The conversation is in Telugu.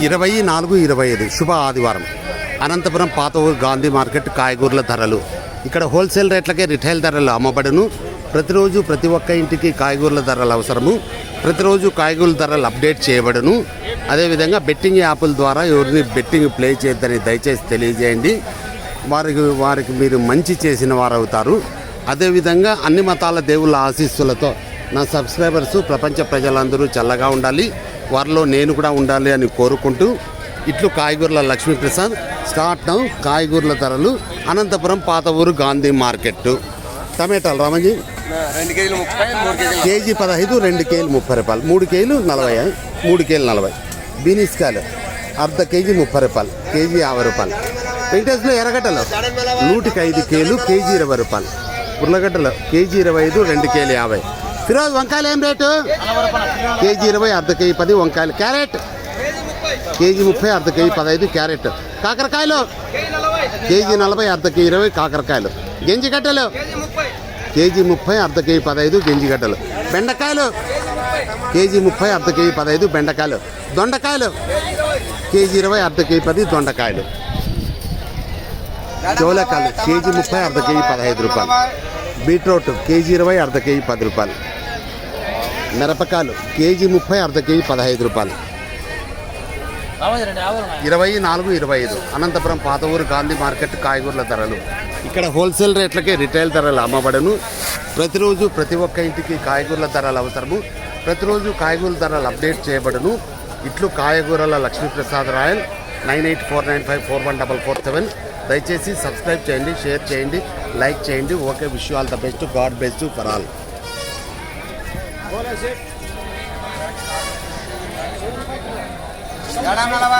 ఇరవై నాలుగు ఇరవై ఐదు. శుభ ఆదివారం. అనంతపురం పాత ఊరు గాంధీ మార్కెట్ కాయగూరల ధరలు. ఇక్కడ హోల్సేల్ రేట్లకే రిటైల్ ధరలు అమ్మబడును. ప్రతిరోజు ప్రతి ఒక్క ఇంటికి కాయగూరల ధరలు అవసరము. ప్రతిరోజు కాయగూరల ధరలు అప్డేట్ చేయబడును. అదేవిధంగా బెట్టింగ్ యాప్ల ద్వారా ఎవరిని బెట్టింగ్ ప్లే చేయొద్దని దయచేసి తెలియజేయండి. వారికి వారికి మీరు మంచి చేసిన వారు అవుతారు అదేవిధంగా అన్ని మతాల దేవుళ్ళ ఆశీస్సులతో నా సబ్స్క్రైబర్స్ ప్రపంచ ప్రజలందరూ చల్లగా ఉండాలి. వారిలో నేను కూడా ఉండాలి అని కోరుకుంటూ ఇట్లు కాయగూరల లక్ష్మీప్రసాద్ స్టార్ట్ నౌ కాయగూరల ధరలు అనంతపురం పాత ఊరు గాంధీ మార్కెట్ టమాటాలు రామజీ. కేజీ పదహైదు రెండు కేజీలు ముప్పై రూపాయలు. మూడు కేజీలు నలభై మూడు కేజీలు నలభై. బీనిస్కాయలు అర్ధ కేజీ ముప్పై రూపాయలు. కేజీ యాభై రూపాయలు. వెంకటేశ్వర ఎర్రగడ్డలు నూటికి ఐదు కేలు కేజీ ఇరవై రూపాయలు. ఉర్లగడ్డలు కేజీ ఇరవై ఐదు రెండు కేలు యాభై. ఫిరోజ్ వంకాయలు ఏం రేటు? కేజీ ఇరవై అర్ధ కేజీ పది వంకాయలు. క్యారెట్? కేజీ ముప్పై అర్ధ కేజీ పదహైదు క్యారెట్. కాకరకాయలు? కేజీ నలభై అర్ధ కేజీ ఇరవై కాకరకాయలు. గెంజిగడ్డలు కేజీ ముప్పై అర్ధ కేజీ పదహైదు గెంజిగడ్డలు బెండకాయలు? కేజీ ముప్పై అర్ధ కేజీ పదహైదు బెండకాయలు. దొండకాయలు? కేజీ ఇరవై అర్ధ కేజీ పది దొండకాయలు. చోలకాయలు కేజీ ముప్పై అర్ధ కేజీ పదహైదు రూపాయలు. బీట్రూట్? కేజీ ఇరవై అర్ధ కేజీ పది రూపాయలు. మిరపకాయలు కేజీ ముప్పై అర్ధ కేజీ పదహైదు రూపాయలు. ఇరవై నాలుగు ఇరవై ఐదు. అనంతపురం పాత ఊరు గాంధీ మార్కెట్ కాయగూరల ధరలు. ఇక్కడ హోల్సేల్ రేట్లకే రిటైల్ ధరలు అమ్మబడను. ప్రతిరోజు ప్రతి ఒక్క ఇంటికి కాయగూరల ధరలు అవసరము. ప్రతిరోజు కాయగూరల ధరలు అప్డేట్ చేయబడును. ఇట్లు కాయగూరల Lakshmiprasad Rayal nine eight four nine five four one double four seven. దయచేసి సబ్స్క్రైబ్ చేయండి షేర్ చేయండి లైక్ చేయండి. Okay wish all the best. God best for all. Hola,